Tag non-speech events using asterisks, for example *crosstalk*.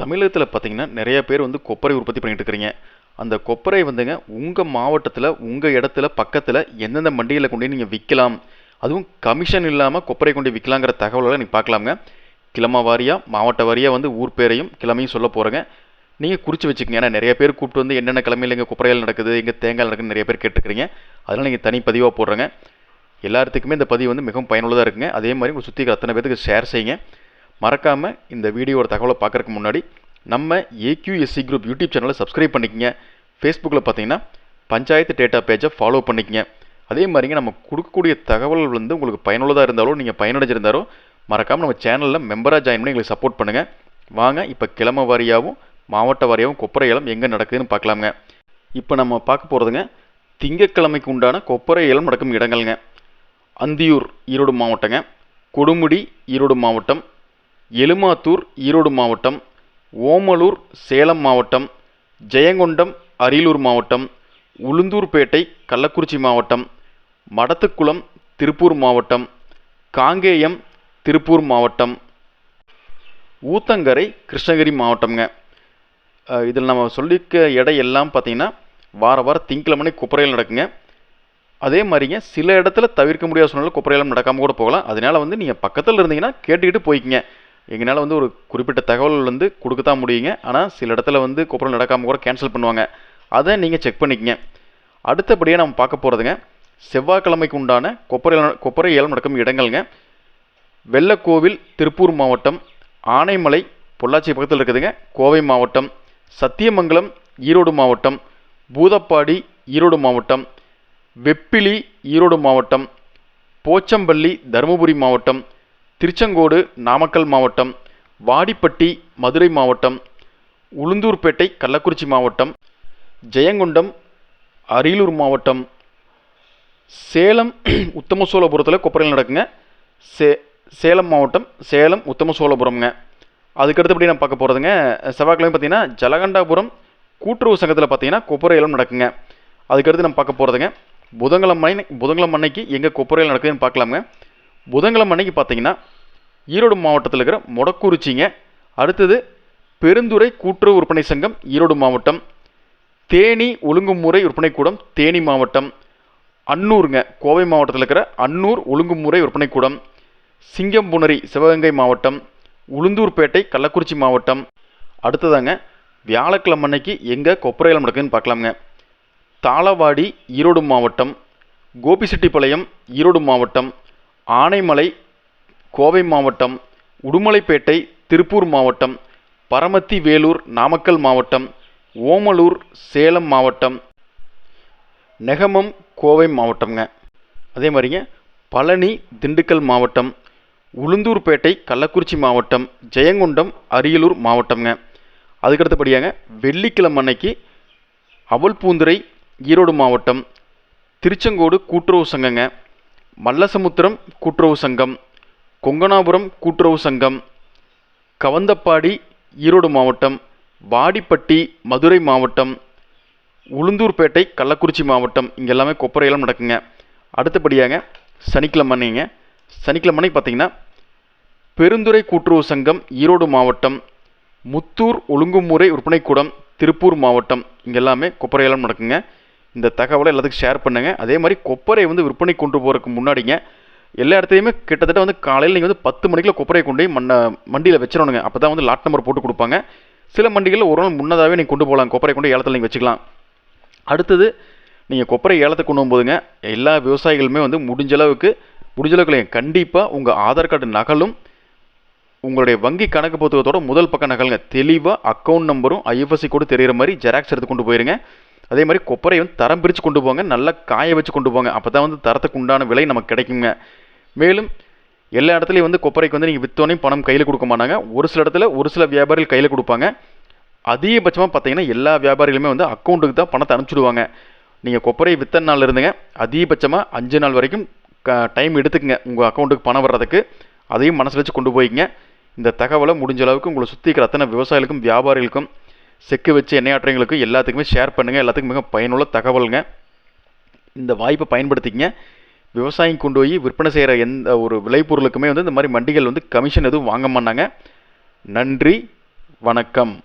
தமிழகத்தில் பார்த்தீங்கன்னா நிறைய பேர் வந்து கொப்பரை உற்பத்தி பண்ணிட்டு இருக்கிறீங்க. அந்த கொப்பரை வந்துங்க உங்கள் மாவட்டத்தில் உங்கள் இடத்துல பக்கத்தில் எந்தெந்த மண்டியில் கொண்டு நீங்கள் விற்கலாம் அதுவும் கமிஷன் இல்லாமல் கொப்பரை கொண்டு விற்கலாங்கிற தகவலெல்லாம் நீங்கள் பார்க்கலாமுங்க. கிழமை வாரியாக மாவட்ட வாரியாக வந்து ஊர் பேரையும் கிழமையும் சொல்ல போகிறேங்க நீங்கள் குறித்து வச்சுக்கோங்க. ஏன்னா நிறைய பேர் கூப்பிட்டு வந்து என்னென்ன கிழமையில் எங்கள் கொப்பரைகள் நடக்குது இங்கே தேங்காய் நடக்குதுன்னு நிறைய பேர் கேட்டுருக்கிறீங்க. அதனால் நீங்கள் தனி பதிவாக போடுறேங்க. எல்லாத்துக்குமே இந்த பதிவு வந்து மிகவும் பயனுள்ளதாக இருக்குங்க. அதே மாதிரி உங்கள் சுற்றி அத்தனை பேருக்கு ஷேர் செய்யுங்க. மறக்காமல் இந்த வீடியோட தகவலை பார்க்குறக்கு முன்னாடி நம்ம ஏக்யூஎஸ்சி குரூப் யூடியூப் சேனலை சப்ஸ்கிரைப் பண்ணிக்கங்க. ஃபேஸ்புக்கில் பார்த்தீங்கன்னா பஞ்சாயத்து டேட்டா பேஜை ஃபாலோ பண்ணிக்கங்க. அதே மாதிரிங்க நம்ம கொடுக்கக்கூடிய தகவல் வந்து உங்களுக்கு பயனுள்ளதாக இருந்தாலும் நீங்கள் பயனடைஞ்சிருந்தாலும் மறக்காமல் நம்ம சேனலில் மெம்பராக ஜாயின் பண்ணி எங்களுக்கு சப்போர்ட் பண்ணுங்கள் வாங்க இப்போ கிழமை வாரியாகவும் மாவட்ட வாரியாகவும் கொப்பரை ஏலம் எங்கே நடக்குதுன்னு பார்க்கலாங்க இப்போ நம்ம பார்க்க போகிறதுங்க திங்கட்கிழமைக்கு உண்டான கொப்பரை ஏலம் நடக்கும் இடங்கள்ங்க. அந்தியூர் ஈரோடு மாவட்டங்க. கொடுமுடி ஈரோடு மாவட்டம். எழுமாத்தூர் ஈரோடு மாவட்டம் ஓமலூர் சேலம் மாவட்டம் ஜெயங்கொண்டம் அரியலூர் மாவட்டம் உளுந்தூர்பேட்டை கள்ளக்குறிச்சி மாவட்டம் மடத்துக்குளம் திருப்பூர் மாவட்டம் காங்கேயம் திருப்பூர் மாவட்டம் ஊத்தங்கரை கிருஷ்ணகிரி மாவட்டம்ங்க. இதில் நம்ம சொல்லிக்க இடம் எல்லாம் பார்த்திங்கன்னா வார வாரம் திங்கக்கிழமை குப்பரையில் நடக்குங்க. அதே மாதிரிங்க சில இடத்துல தவிர்க்க முடியாத சூழ்நிலை குப்பரையில் நடக்காமல் கூட போகலாம். அதனால் வந்து நீங்கள் பக்கத்தில் இருந்தீங்கன்னா கேட்டுக்கிட்டு போய்க்குங்க. எங்களால் வந்து ஒரு குறிப்பிட்ட தகவல் வந்து கொடுக்க தான் முடியுங்க. ஆனால் சில இடத்துல வந்து குப்பரை நடக்காமல் கூட கேன்சல் பண்ணுவாங்க. அதை நீங்கள் செக் பண்ணிக்கங்க. அடுத்தபடியாக நம்ம பார்க்க போகிறதுங்க செவ்வாய்க்கிழமைக்கு உண்டான கொப்பரை கொப்பரை ஏலம் நடக்கும் இடங்கள்ங்க. வெள்ளக்கோவில் திருப்பூர் மாவட்டம் ஆனைமலை பொள்ளாச்சி பக்கத்தில் இருக்குதுங்க. கோவை மாவட்டம் சத்தியமங்கலம் ஈரோடு மாவட்டம் பூதப்பாடி ஈரோடு மாவட்டம் வெப்பிலி ஈரோடு மாவட்டம் போச்சம்பள்ளி தருமபுரி மாவட்டம் திருச்செங்கோடு நாமக்கல் மாவட்டம் வாடிப்பட்டி மதுரை மாவட்டம் உளுந்தூர்பேட்டை கள்ளக்குறிச்சி மாவட்டம் ஜெயங்கொண்டம் அரியலூர் மாவட்டம் சேலம் *clears throat* உத்தமசோலபுரத்தில் கொப்பரையில் நடக்குங்க. சே சேலம் மாவட்டம் சேலம் உத்தமசோலபுரம்ங்க அதுக்கடுத்து எப்படி நான் பார்க்க போகிறதுங்க செவ்வாய்க்கிழமை பார்த்தீங்கன்னா ஜலகண்டாபுரம் கூட்டுறவு சங்கத்தில் பார்த்தீங்கன்னா கொப்பரை நடக்குங்க. அதுக்கடுத்து நம்ம பார்க்க போகிறதுங்க புதன்கிழமை புதன்கிழமை அன்னைக்கு எங்கே கொப்பரையில் நடக்குதுன்னு பார்க்கலாங்க புதன்கிழமை அன்னைக்கு பார்த்தீங்கன்னா ஈரோடு மாவட்டத்தில் இருக்கிற மொடக்குறிச்சிங்க. அடுத்தது பெருந்துறை கூட்டுறவு விற்பனை சங்கம் ஈரோடு மாவட்டம். தேனி ஒழுங்குமுறை விற்பனை கூடம் தேனி மாவட்டம். அன்னூருங்க கோவை மாவட்டத்தில் இருக்கிற அன்னூர் ஒழுங்குமுறை விற்பனை கூடம். சிங்கம்புணரி சிவகங்கை மாவட்டம். உளுந்தூர்பேட்டை கள்ளக்குறிச்சி மாவட்டம். அடுத்ததாங்க வியாழக்கிழமை அன்னைக்கு எங்கே கொப்பரையில் நடக்குதுன்னு பார்க்கலாமுங்க. தாளவாடி ஈரோடு மாவட்டம். கோபிசெட்டிப்பாளையம் ஈரோடு மாவட்டம். ஆனைமலை கோவை மாவட்டம் உடுமலைப்பேட்டை திருப்பூர் மாவட்டம் பரமத்தி வேலூர் நாமக்கல் மாவட்டம் ஓமலூர் சேலம் மாவட்டம் நெகமம் கோவை மாவட்டம்ங்க. அதே மாதிரிங்க பழனி திண்டுக்கல் மாவட்டம் உளுந்தூர்பேட்டை கள்ளக்குறிச்சி மாவட்டம் ஜெயங்கொண்டம் அரியலூர் மாவட்டம்ங்க. அதுக்கடுத்தபடியாங்க வெள்ளிக்கிழமை அன்னைக்கு அவல்பூந்துறை ஈரோடு மாவட்டம் திருச்செங்கோடு கூட்டுறவு சங்கங்க. மல்லசமுத்திரம் கூட்டுறவு சங்கம் கொங்கனாபுரம் கூட்டுறவு சங்கம் கவந்தப்பாடி ஈரோடு மாவட்டம் வாடிப்பட்டி மதுரை மாவட்டம் உளுந்தூர்பேட்டை கள்ளக்குறிச்சி மாவட்டம். இங்கே எல்லாமே கொப்பரையெல்லாம் நடக்குங்க. அடுத்தபடியாக சனிக்கிழமைங்க. அன்னைங்க சனிக்கிழமை பார்த்தீங்கன்னா பெருந்துறை கூட்டுறவு சங்கம் ஈரோடு மாவட்டம் முத்தூர் ஒழுங்குமுறை விற்பனைக்கூடம் திருப்பூர் மாவட்டம். இங்கே எல்லாமே கொப்பரையெல்லாம் நடக்குங்க. இந்த தகவலை எல்லாத்துக்கும் ஷேர் பண்ணுங்கள் அதே மாதிரி கொப்பரை வந்து விற்பனை கொண்டு போகிறதுக்கு முன்னாடிங்க எல்லா இடத்துலையுமே கிட்டத்தட்ட வந்து காலையில் நீங்கள் வந்து பத்து மணிக்குள்ள கொப்பரையை கொண்டு போய் மண்ண மண்டியில் வச்சிடணுங்க. அப்போ தான் வந்து லாட் நம்பர் போட்டு கொடுப்பாங்க. சில மண்டிகளில் ஒரு நாள் முன்னதாகவே நீங்கள் கொண்டு போகலாம். கொப்பரை கொண்டு ஏலத்தில் நீங்கள் வச்சுக்கலாம். அடுத்தது நீங்கள் கொப்பரை ஏலத்துக்கு கொண்டு போகும்போதுங்க எல்லா விவசாயிகளுமே வந்து முடிஞ்ச அளவுக்கு முடிஞ்ச அளவுக்கு கண்டிப்பாக உங்கள் ஆதார் கார்டு நகலும் உங்களுடைய வங்கி கணக்கு புத்தகத்தோட முதல் பக்கம் நகலுங்க. தெளிவாக அக்கௌண்ட் நம்பரும் ஐஎஃப்எஸ்சி கூட தெரிகிற மாதிரி ஜெராக்ஸ் எடுத்து கொண்டு போயிருங்க. அதே மாதிரி கொப்பரையும் வந்து தரம் பிரித்து கொண்டு போங்க நல்லா காய வச்சு கொண்டு போங்க. அப்போ தான் வந்து தரத்துக்கு உண்டான விலை நமக்கு கிடைக்குங்க. மேலும் எல்லா இடத்துலையும் வந்து கொப்பரைக்கு வந்து நீங்கள் விற்றோன்னே பணம் கையில் கொடுக்க மாட்டாங்க. ஒரு சில இடத்துல ஒரு சில வியாபாரிகள் கையில் கொடுப்பாங்க. அதிகபட்சமாக பார்த்தீங்கன்னா எல்லா வியாபாரிகளுமே வந்து அக்கௌண்ட்டுக்கு தான் பணத்தை அனுப்பிச்சிடுவாங்க. நீங்கள் கொப்பரை வித்த நாள் இருந்துங்க அதிகபட்சமாக அஞ்சு நாள் வரைக்கும் க டைம் எடுத்துக்கங்க. உங்கள் அக்கௌண்ட்டுக்கு பணம் வர்றதுக்கு. அதையும் மனசில் வச்சு கொண்டு போய்ங்க இந்த தகவலை முடிஞ்ச அளவுக்கு உங்களை சுற்றி இருக்கிற அத்தனை விவசாயிகளுக்கும் வியாபாரிகளுக்கும் செக்கு வச்சு எண்ணெயாற்றங்களுக்கும் எல்லாத்துக்குமே ஷேர் பண்ணுங்கள் எல்லாத்துக்கும் மிக பயனுள்ள தகவலுங்க. இந்த வாய்ப்பை பயன்படுத்திக்கங்க. விவசாயம் கொண்டு போய் விற்பனை செய்கிற எந்த ஒரு விளைபொருளுக்குமே வந்து இந்த மாதிரி மண்டிகள் வந்து கமிஷன் எதுவும் வாங்க மாட்டாங்க. நன்றி. வணக்கம்.